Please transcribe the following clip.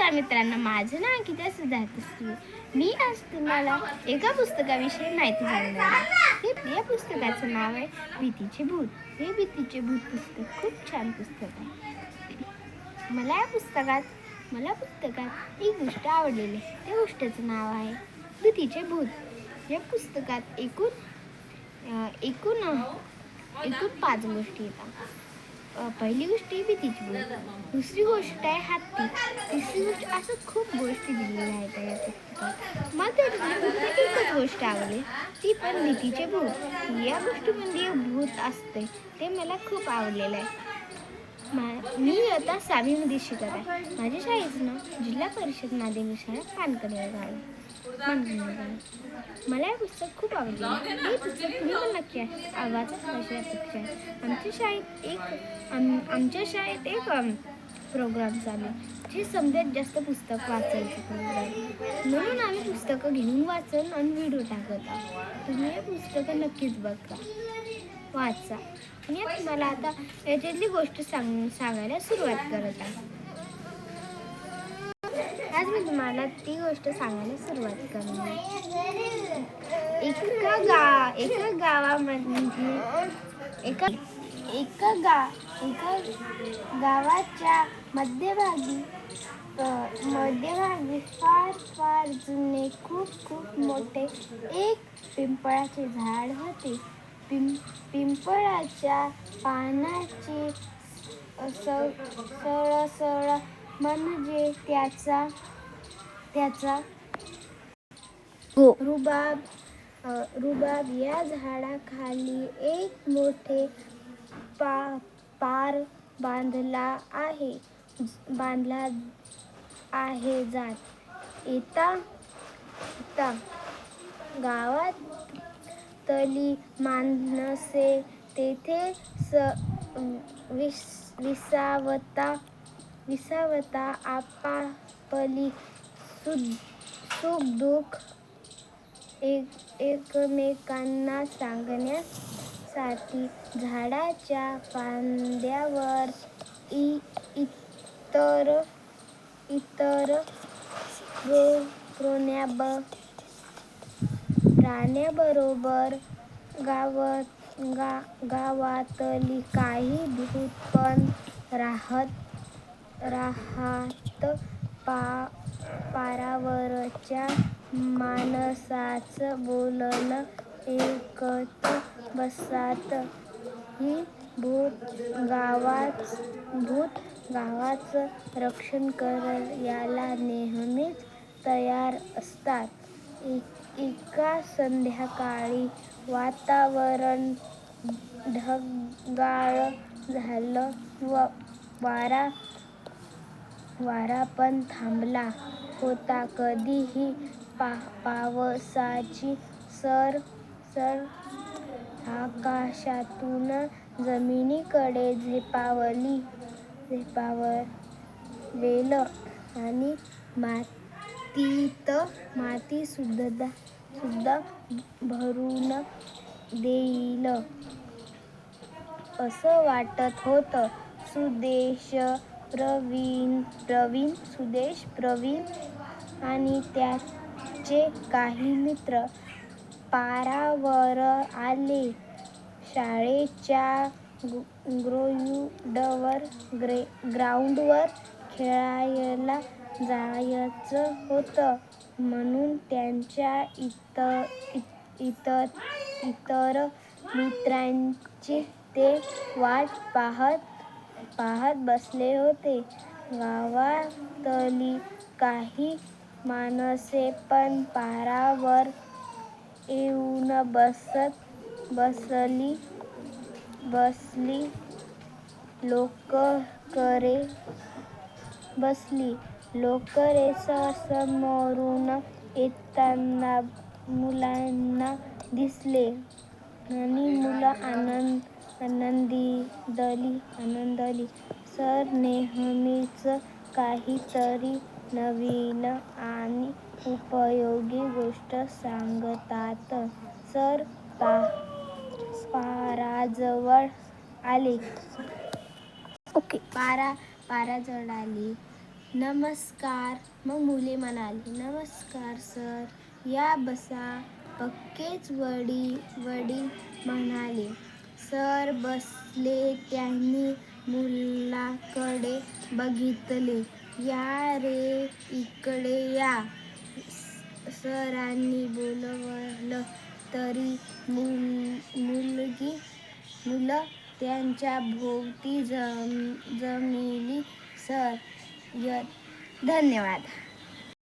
नमस्कार मित्रांनो? माझं नाव गीता सिद्धार्थ मी आज तुम्हाला एका पुस्तकाविषयी माहिती सांगणार आहे. हे या पुस्तकाचं नाव आहे भीतीचे भूत. हे भीतीचे भूत पुस्तक खूप छान पुस्तक आहे. मला या पुस्तकात मला पुस्तकात एक गोष्ट आवडलेली आहे. त्या गोष्टीचं नाव आहे भीतीचे भूत. या पुस्तकात एकूण एकूण एकूण पाच गोष्टी येतात. पहिली गोष्ट आहे भीतीची भूत दुसरी गोष्ट आहे हत्ती. तिसरी गोष्ट असं खूप गोष्टी दिलेल्या आहेत या पुस्तकात. मला एकच गोष्ट आवडली. ती पण भीतीचे भूत. या गोष्टीमध्ये एक भूत असते ते मला खूप आवडलेलं आहे. मा मी आता सहावीमध्ये शिकत आहे. माझ्या शाळेचं नाव जिल्हा परिषद माध्यमिक शाळा पानकडे गाव मला हे पुस्तक खूप आवडले. हे पुस्तक तुम्ही पण नक्की आहे. वाचत माझी अपेक्षा आहे आमच्या शाळेत एक आम आमच्या शाळेत एक प्रोग्राम चालू आहे, जे समजात जास्त पुस्तक वाचायचं प्रोग्राम म्हणून आम्ही पुस्तकं घेऊन वाचन आणि व्हिडिओ टाकत आहोत. तुम्ही हे पुस्तकं नक्कीच बघा. वाचा. मी तुम्हाला आता याच्यातली गोष्ट सांग सांगायला सुरुवात करत आहे आज मी तुम्हाला ती गोष्ट सांगायला सुरुवात करणार. एका गा एका गावामध्ये एका एका गा एका गावाच्या मध्यभागी मध्यभागी फार फार जुने खूप खूप मोठे एक पिंपळाचे झाड होते. पिं पिंपळाच्या पानाचे सळ सळ म्हणजे त्याचा त्याचा हो. रुबाब रुबाब या झाडाखाली एक मोठे पा पार बांधला आहे बांधला आहे जात. येता येता गावात तली माणसे तेथे स विस विसावता विसावता आपापली सुख दुःख एक एकमेकांना सांगण्यासाठी झाडाच्या फांद्यावर इ इतर इतर प्रो प्रोण्याब प्राण्याबरोबर गावात गा गावातली काही भूत पण राहत राहत पा पारावरच्या माणसाचं बोलणं ऐकत बसात ही भूत गावाच भूत गावाचं रक्षण करायला नेहमीच तयार असतात. एका संध्याकाळी वातावरण ढगाळ झालं व वारा वारा पण थांबला होता. कधीही पा पावसाची सर सर आकाशातून जमिनीकडे झेपावली झेपावलेलं आणि मातीत माती सुद्धा सुद्धा भरून देईल. असं वाटत होतं. सुदेश प्रवीण प्रवीण सुदेश प्रवीण आणि त्याचे काही मित्र पारावर आले. शाळेच्या ग्रोयुडवर ग्रे ग्राउंडवर खेळायला जायचं होतं. म्हणून त्यांच्या इतर इतर इतर मित्रांची ते वाट पाहत पाहत बसले होते. गावातली काही माणसे पण पारावर येऊन बसत बसली बसली लोक करे बसली. लोकरे समोरून येताना मुलांना दिसले. आणि मुलं आनंद आनंदी दली आनंदली. सर नेहमीच काहीतरी नवीन आणि उपयोगी गोष्ट सांगतात. सर पा पाराजवळ आले. ओके. पारा पाराजवळ आली. नमस्कार मग मुले म्हणाली. नमस्कार सर. या बसा पक्केच वडी वडील म्हणाले. सर बसले त्यांनी मुलाकडे बघितले. या रे इकडे या. सरांनी बोलवलं तरी मुल मुलगी मुलं त्यांच्या भोवती जम जमिली. सर य धन्यवाद.